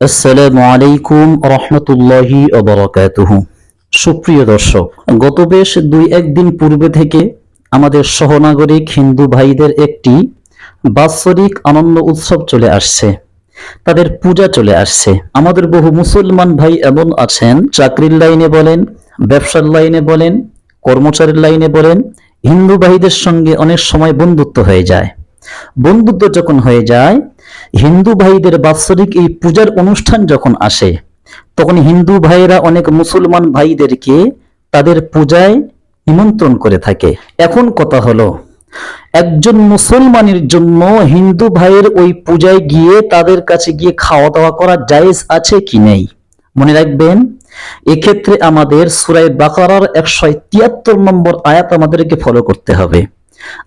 আসসালামু আলাইকুম রহমতুল্লাহি অবরাকাতুহু সুপ্রিয় দর্শক, গত বেশ দুই একদিন পূর্বে থেকে আমাদের সহনাগরিক হিন্দু ভাইদের একটি বাৎসরিক আনন্দ উৎসব চলে আসছে। তাদের পূজা চলে আসছে। আমাদের বহু মুসলমান ভাই এমন আছেন, চাকরির লাইনে বলেন, ব্যবসার লাইনে বলেন, কর্মচারীর লাইনে বলেন, হিন্দু ভাইদের সঙ্গে অনেক সময় বন্ধুত্ব হয়ে যায়। বন্ধুত্ব যখন হয়ে যায়, হিন্দু ভাইদের বাৎসরিক এই পূজার অনুষ্ঠান যখন আসে, তখন হিন্দু ভাইয়েরা অনেক মুসলমান ভাইদেরকে তাদের পূজায় নিমন্ত্রণ করে থাকে। এখন কথা হলো, একজন মুসলমানের জন্য হিন্দু ভাইয়ের ওই পূজায় গিয়ে তাদের কাছে গিয়ে খাওয়া দাওয়া করা জায়েজ আছে কি নেই? মনে রাখবেন, এক্ষেত্রে আমাদের সুরাই বাকারার একশো তিয়াত্তর নম্বর আয়াত আমাদেরকে ফলো করতে হবে।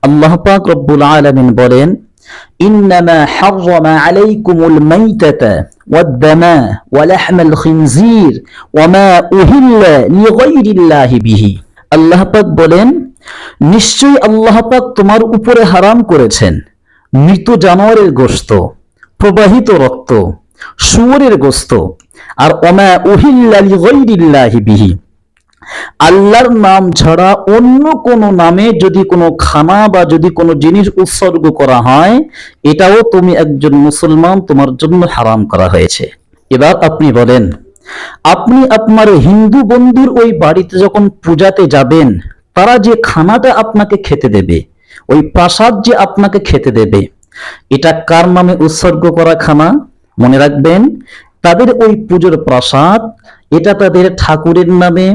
আল্লাহ পাক রব্বুল আলামিন বলেন, ইন্নামা হাররামা আলাইকুমুল মাইতাতা ওয়াদ-দামা ওয়া লাহমাল খিনজির ওয়া মা উহিল্লা লিগাইরিল্লাহি বিহি। আল্লাহ পাক বলেন নিশ্চয় আল্লাহ পাক তোমার উপরে হারাম করেছেন। মৃত জানোয়ারের গোস্ত, প্রবাহিত রক্ত সুয়রের গোস্ত, আর অমা উহিল্লা লিগাইরিল্লাহি বিহি। আল্লাহর নাম ছাড়া অন্য কোনো নামে যদি কোনো খানা বা যদি কোনো জিনিস উৎসর্গ করা হয়, এটাও তুমি একজন মুসলমান তোমার জন্য হারাম করা হয়েছে। এবার আপনি বলেন, আপনি আপনার হিন্দু বন্ধুর ওই বাড়িতে যখন পূজাতে যাবেন, তারা যে খানাটা আপনাকে খেতে দেবে, ওই প্রাসাদ যে আপনাকে খেতে দেবে, এটা কার নামে উৎসর্গ করা খানা? মনে রাখবেন, তাদের ওই পুজোর প্রাসাদ, এটা তাদের ঠাকুরের নামে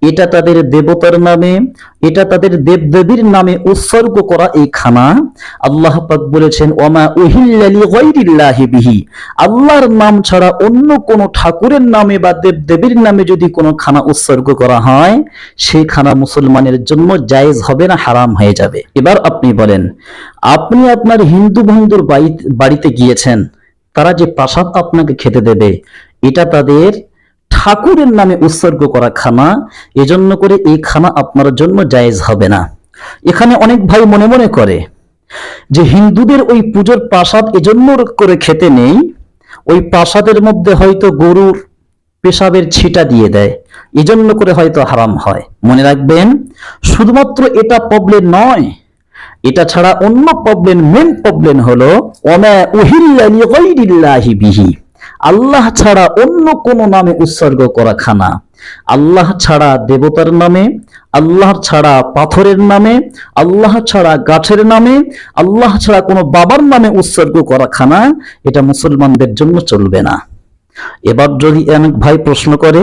এটা তাদের দেবতার নামে, এটা তাদের দেবদেবীর নামে উৎসর্গ করা এই খানা। আল্লাহ পাক বলেছেন, ওমা গায়রিল্লাহি বিহি। আল্লাহর নাম ছাড়া অন্য কোনো ঠাকুরের নামে বা দেবদেবীর নামে যদি কোনো খানা উৎসর্গ করা হয়, সেই খানা মুসলমানের জন্য জায়েজ হবে না, হারাম হয়ে যাবে। এবার আপনি বলেন, আপনি আপনার হিন্দু বন্ধুর বাড়ি- বাড়িতে গিয়েছেন, তারা যে প্রাসাদ আপনাকে খেতে দেবে, এটা তাদের ঠাকুরের নামে উৎসর্গ করা খানা, এজন্য করে এই খানা আপনার জন্য জায়েজ হবে না। এখানে অনেক ভাই মনে মনে করে যে হিন্দুদের ওই পুজোর প্রাসাদ এজন্য করে খেতে নেই, ওই প্রাসাদের মধ্যে হয়তো গরুর পেশাবের ছিটা দিয়ে দেয়, এজন্য করে হয়তো হারাম হয়। মনে রাখবেন, শুধুমাত্র এটা প্রবলেম নয়, এটা ছাড়া অন্য প্রবলেম মেন প্রবলেম হলো, ওমা উহিল্লা লিগাইরিল্লাহি বিহি। আল্লাহ ছাড়া অন্য কোন নামে উৎসর্গ করা খানা। আল্লাহ ছাড়া দেবতার নামে, আল্লাহ ছাড়া পাথরের নামে, আল্লাহ ছাড়া গাছের নামে, আল্লাহ ছাড়া কোনো বাবার নামে উৎসর্গ করা খানা, এটা মুসলমানদের জন্য চলবে না। এবার যদি অনেক ভাই প্রশ্ন করে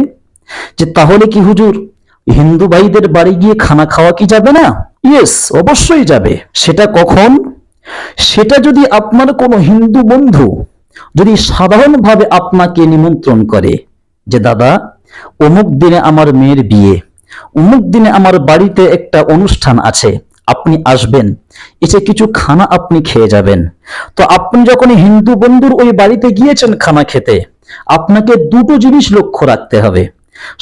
যে, তাহলে কি হুজুর, হিন্দু ভাইদের বাড়ি গিয়ে খানা খাওয়া কি যাবে না? ইয়েস অবশ্যই যাবে। সেটা কখন? সেটা যদি আপনার কোনো হিন্দু বন্ধু যদি সাধারণভাবে আপনাকে নিমন্ত্রণ করে যে, দাদা, অমুক দিনে আমার মেয়ের বিয়ে, অমুক দিনে আমার বাড়িতে একটা অনুষ্ঠান আছে, আপনি আসবেন, এসে কিছু খানা আপনি খেয়ে যাবেন। তো আপনি যখন হিন্দু বন্ধুর ওই বাড়িতে গিয়েছেন খানা খেতে, আপনাকে দুটো জিনিস লক্ষ্য রাখতে হবে।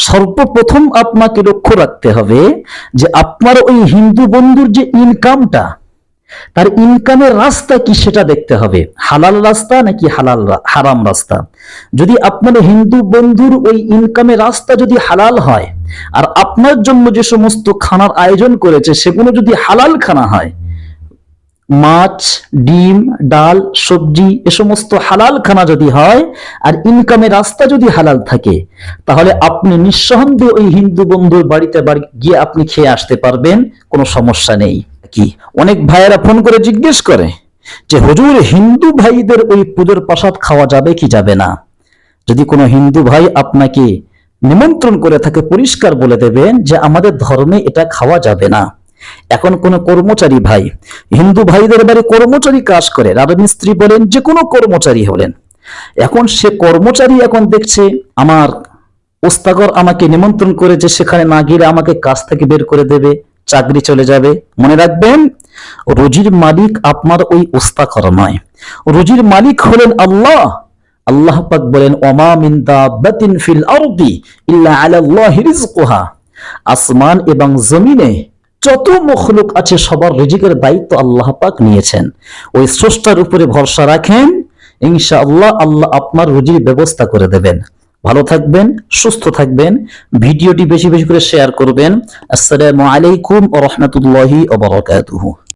সর্বপ্রথম আপনাকে লক্ষ্য রাখতে হবে যে, আপনার ওই হিন্দু বন্ধুর যে ইনকামটা তার ইনকামের রাস্তা কি সেটা দেখতে হবে? হালাল রাস্তা নাকি হালাল হারাম রাস্তা? যদি আপনার হিন্দু বন্ধুর ওই ইনকামের রাস্তা যদি হালাল হয়, আর আপনার জন্য যে সমস্ত খানার আয়োজন করেছে, সেগুলো যদি হালাল খানা হয়, মাছ, ডিম, ডাল, সবজি, এ সমস্ত হালাল খানা যদি হয়, আর ইনকামের রাস্তা যদি হালাল থাকে, তাহলে আপনি নিঃসন্দেহে ওই হিন্দু বন্ধুর বাড়িতে বাড়ি গিয়ে আপনি খেয়ে আসতে পারবেন, কোনো সমস্যা নেই। কি? অনেক ভাইয়েরা ফোন করে জিজ্ঞেস করে যে, হুজুর, হিন্দু ভাইদের ওই পুজোর প্রসাদ খাওয়া যাবে কি যাবে না? যদি কোনো হিন্দু ভাই আপনাকে নিমন্ত্রণ করে থাকে পরিষ্কার বলে দেবেন যে, আমাদের ধর্মে এটা খাওয়া যাবে না। এখন কোন কর্মচারী ভাই, হিন্দু ভাইদের বাড়ি কর্মচারী কাজ করে রাজমিস্ত্রি বলেন, যে কোনো কর্মচারী হলেন। এখন সে কর্মচারী এখন দেখছে, আমার ওস্তাগর আমাকে নিমন্ত্রণ করেছে, সেখানে না গেলে আমাকে কাজ থেকে বের করে দেবে। চাকরি চলে যাবে। মনে রাখবেন, রুজির মালিক আপনার ওই ওস্তাকর নয়। রুজির মালিক হলেন আল্লাহ। আল্লাহ পাক বলেন, ওমা মিন দাব্বাতিন ফিল আরদি ইল্লা আলাল্লাহি রিজকুহা আসমান এবং জমিনে যত মখলুক আছে, সবার রিজিকের দায়িত্ব আল্লাহ পাক নিয়েছেন। ওই স্রষ্টার উপরে ভরসা রাখেন। ইনশাআল্লাহ আল্লাহ আপনার রুজির ব্যবস্থা করে দেবেন। ভালো থাকবেন, সুস্থ থাকবেন। ভিডিওটি বেশি বেশি করে শেয়ার করবেন। আসসালামু আলাইকুম ওয়া রাহমাতুল্লাহি ওয়া বারাকাতুহু।